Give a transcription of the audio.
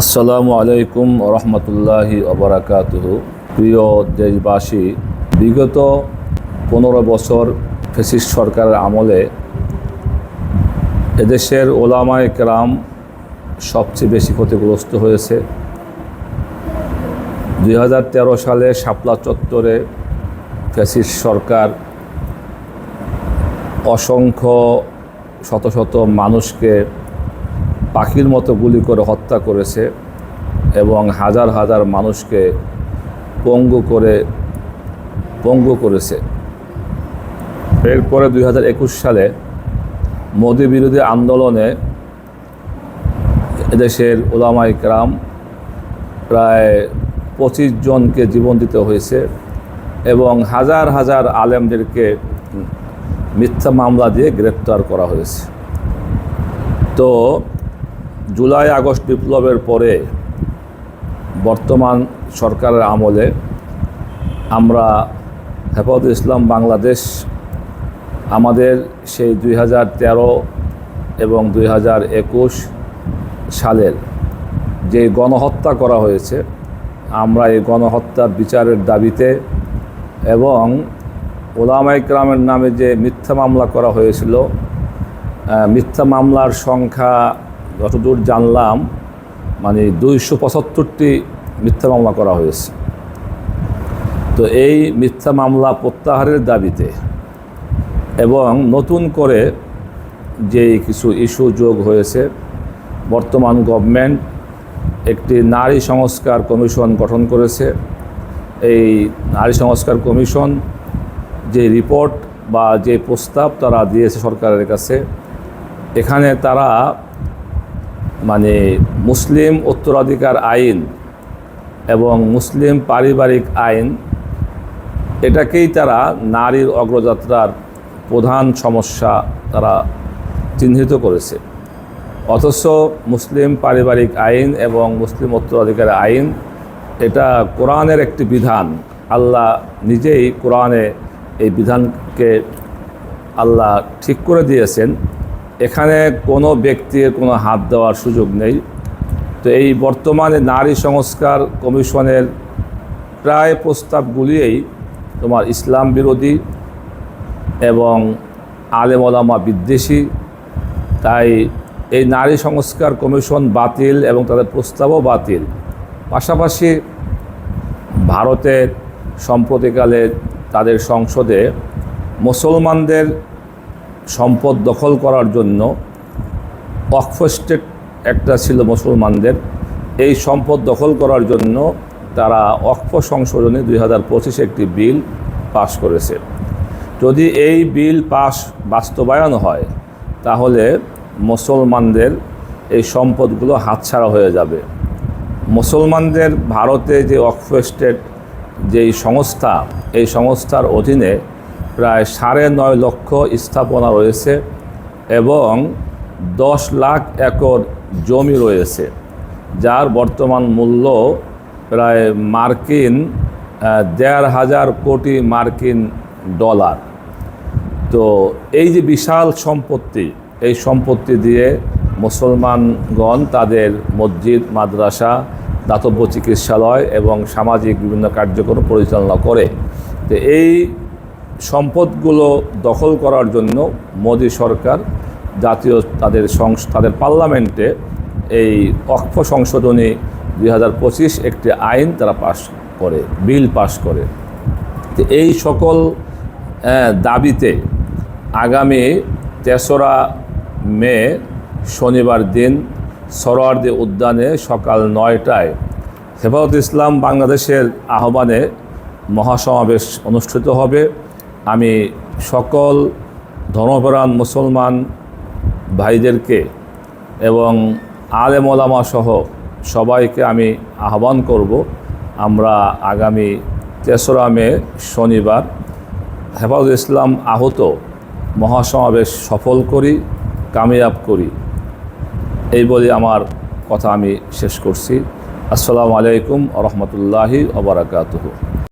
আসসালামু আলাইকুম রহমতুল্লাহি অবরাকাতুহ প্রিয় দেশবাসী, বিগত পনেরো বছর ফেসিস সরকারের আমলে এদেশের ওলামায় কেরাম সবচেয়ে বেশি ক্ষতিগ্রস্ত হয়েছে। দু হাজার তেরো সালে শাপলা চত্বরে ফ্যাসিস সরকার অসংখ্য শত শত মানুষকে পাখির মতো গুলি করে হত্যা করেছে এবং হাজার হাজার মানুষকে পঙ্গু করে, পঙ্গু করেছে। এরপরে দুই হাজার একুশ সালে মোদী বিরোধী আন্দোলনে এদেশের ওলামা ইকরাম প্রায় পঁচিশ জনকে জীবন দিতে হয়েছে এবং হাজার হাজার আলেমদেরকে মিথ্যা মামলা দিয়ে গ্রেপ্তার করা হয়েছে। তো জুলাই আগস্ট বিপ্লবের পরে বর্তমান সরকারের আমলে আমরা হেফাজত ইসলাম বাংলাদেশ আমাদের সেই দুই হাজার তেরো এবং দুই হাজার একুশ সালের যে গণহত্যা করা হয়েছে, আমরা এই গণহত্যার বিচারের দাবিতে এবং ওলামাইকরামের নামে যে মিথ্যা মামলা করা হয়েছিল মিথ্যা মামলার সংখ্যা যতদূর জানলাম মানে দুইশো পঁচাত্তরটি মিথ্যা মামলা করা হয়েছে। তো এই মিথ্যা মামলা প্রত্যাহারের দাবিতে এবং নতুন করে যে কিছু ইস্যু যোগ হয়েছে, বর্তমান গভর্নমেন্ট একটি নারী সংস্কার কমিশন গঠন করেছে। এই নারী সংস্কার কমিশন যে রিপোর্ট বা যে প্রস্তাব তারা দিয়েছে সরকারের কাছে, এখানে তারা মানে মুসলিম উত্তরাধিকার আইন এবং মুসলিম পারিবারিক আইন, এটাকেই তারা নারীর অগ্রযাত্রার প্রধান সমস্যা তারা চিহ্নিত করেছে। অথচ মুসলিম পারিবারিক আইন এবং মুসলিম উত্তরাধিকার আইন, এটা কোরআনের একটি বিধান। আল্লাহ নিজেই কোরআনে এই বিধানকে আল্লাহ ঠিক করে দিয়েছেন। এখানে কোনো ব্যক্তির কোনো হাত দেওয়ার সুযোগ নেই। তো এই বর্তমানে নারী সংস্কার কমিশনের প্রায় প্রস্তাবগুলিই তোমার ইসলাম বিরোধী এবং আলেমলামা বিদ্বেষী। তাই এই নারী সংস্কার কমিশন বাতিল এবং তাদের প্রস্তাবও বাতিল। পাশাপাশি ভারতের সম্প্রতিকালে তাদের সংসদে মুসলমানদের সম্পদ দখল করার জন্য অক্ফ স্টেট একটা ছিল মুসলমানদের। এই সম্পদ দখল করার জন্য তারা অক্ফ সংশোধনে দুই হাজার পঁচিশে একটি বিল পাশ করেছে। যদি এই বিল পাশ বাস্তবায়ন হয়, তাহলে মুসলমানদের এই সম্পদগুলো হাতছাড়া হয়ে যাবে। মুসলমানদের ভারতে যে অক্ফ স্টেট যেই সংস্থা, এই সংস্থার অধীনে প্রায় সাড়ে নয় লক্ষ স্থাপনা রয়েছে এবং দশ লাখ একর জমি রয়েছে, যার বর্তমান মূল্য প্রায় মার্কিন দেড় হাজার কোটি মার্কিন ডলার। তো এই যে বিশাল সম্পত্তি, এই সম্পত্তি দিয়ে মুসলমানগণ তাদের মসজিদ, মাদ্রাসা, দাতব্য চিকিৎসালয় এবং সামাজিক বিভিন্ন কার্যক্রম পরিচালনা করে। তো এই সম্পদগুলো দখল করার জন্য মোদী সরকার জাতীয় তাদের সংস তাদের পার্লামেন্টে এই অক্ষ সংশোধনী দুই হাজার পঁচিশ একটি আইন তারা পাশ করে, বিল পাশ করে। তো এই সকল দাবিতে আগামী তেসরা মে শনিবার দিন সরোয়ার্দী উদ্যানে সকাল নয়টায় হেফাজত ইসলাম বাংলাদেশের আহ্বানে মহাসমাবেশ অনুষ্ঠিত হবে। আমি সকল ধর্মপ্রাণ মুসলমান ভাইদেরকে এবং আলেম ওলামা সহ সবাইকে আমি আহ্বান করব। আমরা আগামী তেসরা মে শনিবার হেফাজ ইসলাম আহত মহাসমাবেশ সফল করি, কামিয়াব করি। এই বলে আমার কথা আমি শেষ করছি। আসসালামু আলাইকুম রহমতুল্লাহি ওবরাকাতুহু